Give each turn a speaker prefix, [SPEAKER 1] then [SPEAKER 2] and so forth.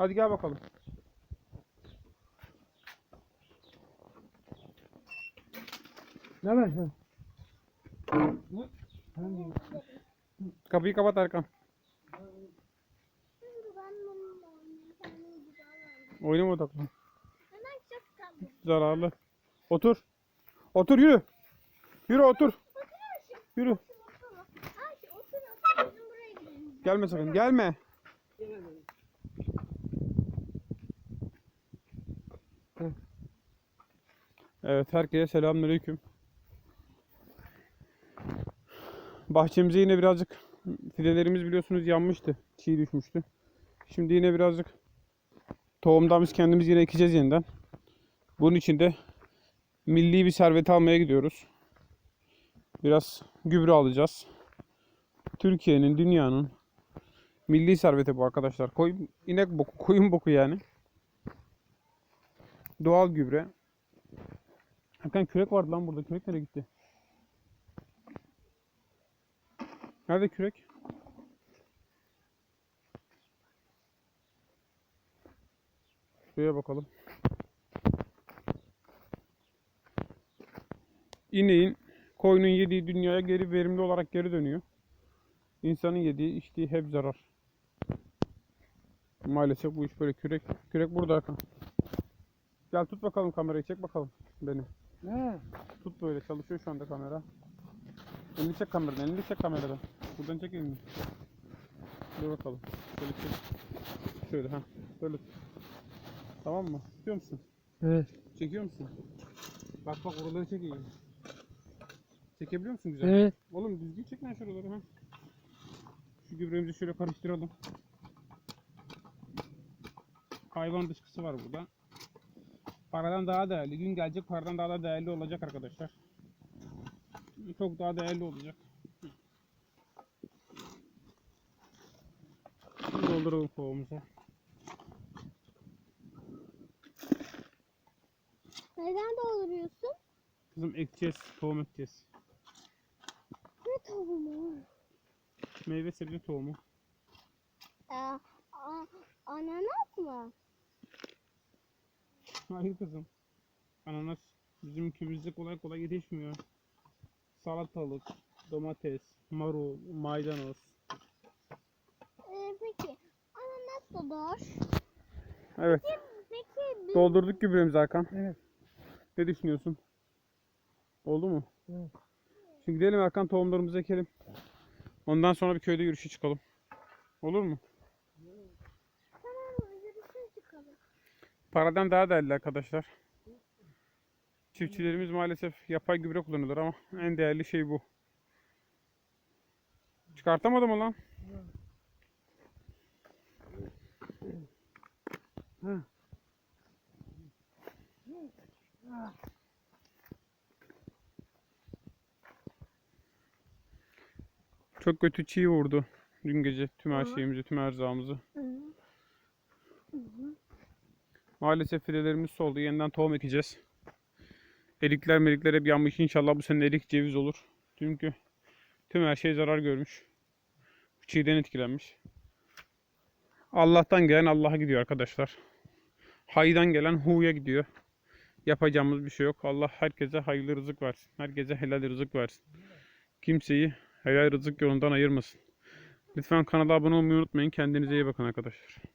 [SPEAKER 1] Hadi gel bakalım.
[SPEAKER 2] Ne var sen?
[SPEAKER 1] Kapıyı kapat Erkan. Oynama odaklı. Zararlı. Otur. Otur yürü. Yürü otur. Yürü. Gelme sakın. Gelme. Evet herkese selamünaleyküm. Bahçemize yine birazcık fidelerimiz biliyorsunuz yanmıştı. Çiğ düşmüştü. Şimdi yine birazcık tohumdan biz kendimiz yine ekeceğiz yeniden. Bunun için de milli bir servet almaya gidiyoruz. Biraz gübre alacağız. Türkiye'nin, dünyanın milli serveti bu arkadaşlar. Koyun, inek boku, koyun boku yani. Doğal gübre. Hakan kürek vardı lan burada. Kürek nereye gitti? Nerede kürek? Şuraya bakalım. İneğin, koyunun yediği dünyaya geri verimli olarak geri dönüyor. İnsanın yediği, içtiği hep zarar. Maalesef bu iş böyle kürek. Kürek burada Hakan. Gel tut bakalım kamerayı çek bakalım beni.
[SPEAKER 2] Ne?
[SPEAKER 1] Tut böyle çalışıyor şu anda kamera. Elini çek kameradan, elini çek kameradan. Buradan çek elini. Dur bakalım. Şöyle çek. Şöyle ha. Böyle tut. Tamam mı? Tutuyor musun?
[SPEAKER 2] Evet.
[SPEAKER 1] Çekiyor musun? Bak bak oraları çek iyi. Çekebiliyor musun güzel?
[SPEAKER 2] Evet.
[SPEAKER 1] Oğlum düzgün çek lan şuraları ha. Şu gübremizi şöyle karıştıralım. Hayvan dışkısı var burada. Paradan daha değerli. Gün gelecek paradan daha da değerli olacak arkadaşlar. Çok daha değerli olacak. Dolduralım kovamıza.
[SPEAKER 3] Neden dolduruyorsun?
[SPEAKER 1] Kızım ekeceğiz, tohum ekeceğiz.
[SPEAKER 3] Ne tavuğu?
[SPEAKER 1] Meyve sebze tohumu.
[SPEAKER 3] Ee, a- ananas mı?
[SPEAKER 1] Hayır kızım. Ananas bizim ülkemizde kolay kolay yetişmiyor. Salatalık, domates, marul, maydanoz.
[SPEAKER 3] Ee, peki ananas da doğar.
[SPEAKER 1] Evet.
[SPEAKER 3] Peki biz
[SPEAKER 1] Doldurduk gübremizi Hakan.
[SPEAKER 2] Evet.
[SPEAKER 1] Ne düşünüyorsun? Oldu mu?
[SPEAKER 2] Evet.
[SPEAKER 1] Şimdi gidelim Hakan tohumlarımızı ekelim. Ondan sonra bir köyde yürüyüşe çıkalım. Olur mu?
[SPEAKER 3] tamam yürüyüşe çıkalım.
[SPEAKER 1] Paradan daha değerli arkadaşlar. Çiftçilerimiz maalesef yapay gübre kullanıyorlar ama en değerli şey bu. Çıkartamadım lan?
[SPEAKER 2] Ha.
[SPEAKER 1] Çok kötü çiğ vurdu dün gece tüm her şeyimizi, tüm erzağımızı. Maalesef fidelerimiz soldu. Yeniden tohum ekeceğiz. Erikler merikler hep yanmış. İnşallah bu sene erik ceviz olur. Çünkü tüm her şey zarar görmüş. Çiğden etkilenmiş. Allah'tan gelen Allah'a gidiyor arkadaşlar. Haydan gelen hu'ya gidiyor. Yapacağımız bir şey yok. Allah herkese hayırlı rızık versin. Herkese helal rızık versin. Kimseyi helal rızık yolundan ayırmasın. Lütfen kanala abone olmayı unutmayın. Kendinize iyi bakın arkadaşlar.